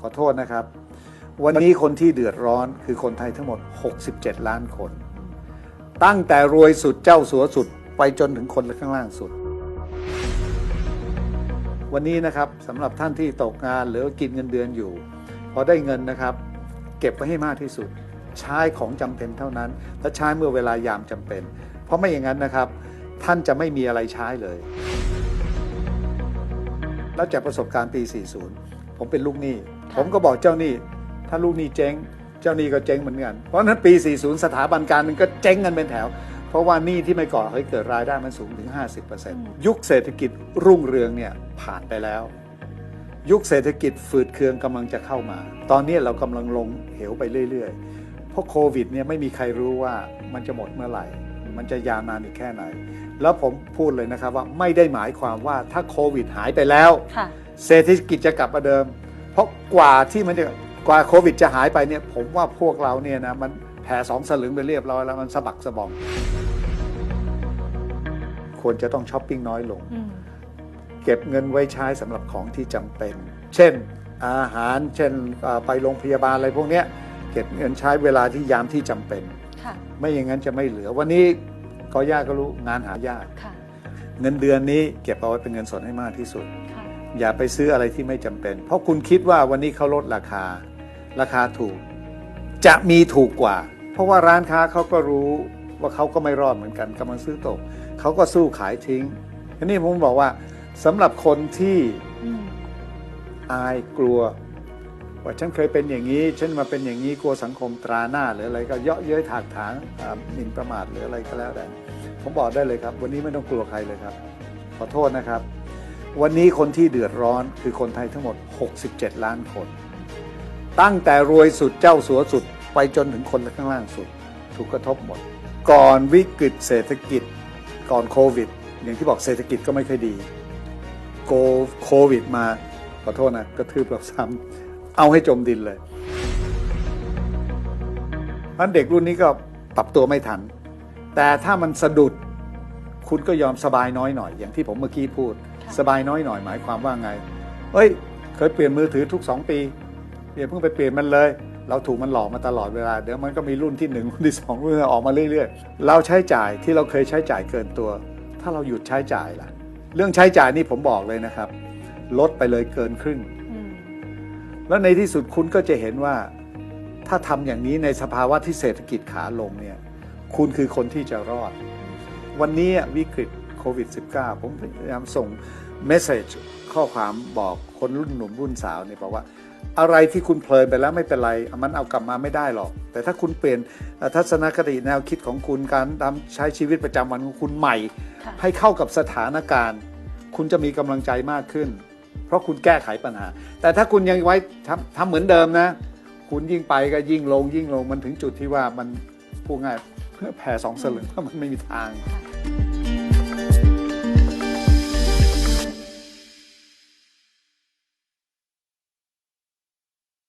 ขอโทษนะครับ วันนี้คนที่เดือดร้อนคือคนไทยทั้งหมด 67 ล้านคน ตั้งแต่รวยสุดเจ้าสัวสุดไปจนถึงคนข้างล่างสุด วันนี้นะครับสำหรับท่านที่ตกงานหรือกินเงินเดือนอยู่ พอได้เงินนะครับ เก็บไว้ให้มากที่สุด ใช้ของจำเป็นเท่านั้น และใช้เมื่อเวลายามจำเป็น เพราะไม่อย่างนั้นนะครับ ท่านจะไม่มีอะไรใช้เลยแล้วจากประสบการณ์ปี 40 ผมเป็นลูกหนี้ ผมก็บอกเจ้าหนี้ ถ้าลูกหนี้เจ๊ง เจ้าหนี้ก็เจ๊งเหมือนกัน เพราะฉะนั้นปี 40 สถาบันการเงินก็เจ๊งกันเป็นแถว เพราะว่าหนี้ที่ไม่ก่อให้เกิดรายได้มันสูงถึง 50%ยุคเศรษฐกิจรุ่งเรืองเนี่ยผ่านไปแล้ว ยุคเศรษฐกิจฝืดเคืองกำลังจะเข้ามา ตอนนี้เรากำลังลงเหวไปเรื่อยๆ เพราะโควิดเนี่ยไม่มีใครรู้ว่ามันจะหมดเมื่อไหร่ มันจะยาวนานอีกแค่ไหน แล้วผมพูดเลยนะครับว่าไม่ได้หมายความว่าถ้าโควิดหายไปแล้วค่ะเศรษฐกิจจะกลับมาเดิม เพราะกว่าที่มันจะกว่าโควิดจะหายไปเนี่ย ผมว่าพวกเราเนี่ยนะมันแผ่สองสลึงไปเรียบร้อยแล้วมันสะบักสะบอมควรจะต้องช้อปปิ้งน้อยลงอืมเก็บเงินไว้ใช้สำหรับของที่จำเป็น เช่นอาหารเช่นอ่าไปโรงพยาบาลอะไรพวกเนี้ยเก็บเงินใช้เวลาที่ยามที่จำเป็นค่ะไม่อย่างนั้นจะไม่เหลือ วันนี้ก็ยากก็รู้งานหายากค่ะเงินเดือนนี้เก็บเอาไว้เป็นเงินสดให้มากที่สุดค่ะ อย่าไปซื้ออะไรที่ไม่จำเป็น เพราะคุณคิดว่าวันนี้เขาลดราคา ราคาถูก จะมีถูกกว่า เพราะว่าร้านค้าเขาก็รู้ว่าเขาก็ไม่รอดเหมือนกันกำลังซื้อตกเขาก็สู้ขายทิ้งทีนี้ผมบอกว่าสำหรับคนที่อืมอายกลัว ว่าฉันเคยเป็นอย่างนี้ ฉันมาเป็นอย่างนี้กลัวสังคมตราหน้าหรืออะไร ก็เยาะเย้ยถากถางอ่าหมิ่นประมาทหรืออะไรก็แล้วแต่ผมบอกได้เลยครับ วันนี้ไม่ต้องกลัวใครเลยครับ ขอโทษนะครับ วันนี้คนที่เดือดร้อนคือคนไทยทั้งหมด 67 ล้านคน ตั้งแต่รวยสุดเจ้าสัวสุดไปจนถึงคนข้างล่างสุด ถูกกระทบหมด ก่อนวิกฤตเศรษฐกิจก่อนโควิด อย่างที่บอกเศรษฐกิจก็ไม่ค่อยดีโกโควิดมาขอโทษนะกระทืบเราซ้ำเอาให้จมดินเลยพันเด็กรุ่นนี้ก็ปรับตัวไม่ทัน แต่ถ้ามันสะดุด คุณก็ยอมสบายน้อยหน่อย อย่างที่ผมเมื่อกี้พูดค่ะสบายน้อยหน่อยหมายความว่าไง เฮ้ย เคยเปลี่ยนมือถือทุกสองปีเดี๋ยวเพิ่งไปเปลี่ยนมันเลย เราถูกมันหลอกมาตลอดเวลา เดี๋ยวมันก็มีรุ่นที่หนึ่งรุ่นที่สองรุ่นที่ออกมาเรื่อยๆ เราใช้จ่ายที่เราเคยใช้จ่ายเกินตัว ถ้าเราหยุดใช้จ่ายล่ะ เรื่องใช้จ่ายนี่ผมบอกเลยนะครับ ลดไปเลยเกินครึ่งอืมแล้วในที่สุดคุณก็จะเห็นว่า ถ้าทำอย่างนี้ในสภาวะที่เศรษฐกิจขาลงเนี่ย คุณคือคนที่จะรอด วันนี้วิกฤตโควิด -19 ผมพยายามส่งเมสเซจข้อความบอกคนรุ่นหนุ่มรุ่นสาวเนี่ยบอกว่าอะไรที่คุณเพลินไปแล้วไม่เป็นไร มันเอากลับมาไม่ได้หรอก แต่ถ้าคุณเปลี่ยนเอ่อทัศนคติแนวคิดของคุณการดำใช้ชีวิตประจำวันของคุณใหม่ค่ะให้เข้ากับสถานการณ์ คุณจะมีกำลังใจมากขึ้น เพราะคุณแก้ไขปัญหา แต่ถ้าคุณยังไว้ทำทำเหมือนเดิมนะ คุณยิ่งไปก็ยิ่งลงยิ่งลงมันถึงจุดที่ว่ามันพูดง่าย แผ่สองสลึงเพราะมันไม่มีทาง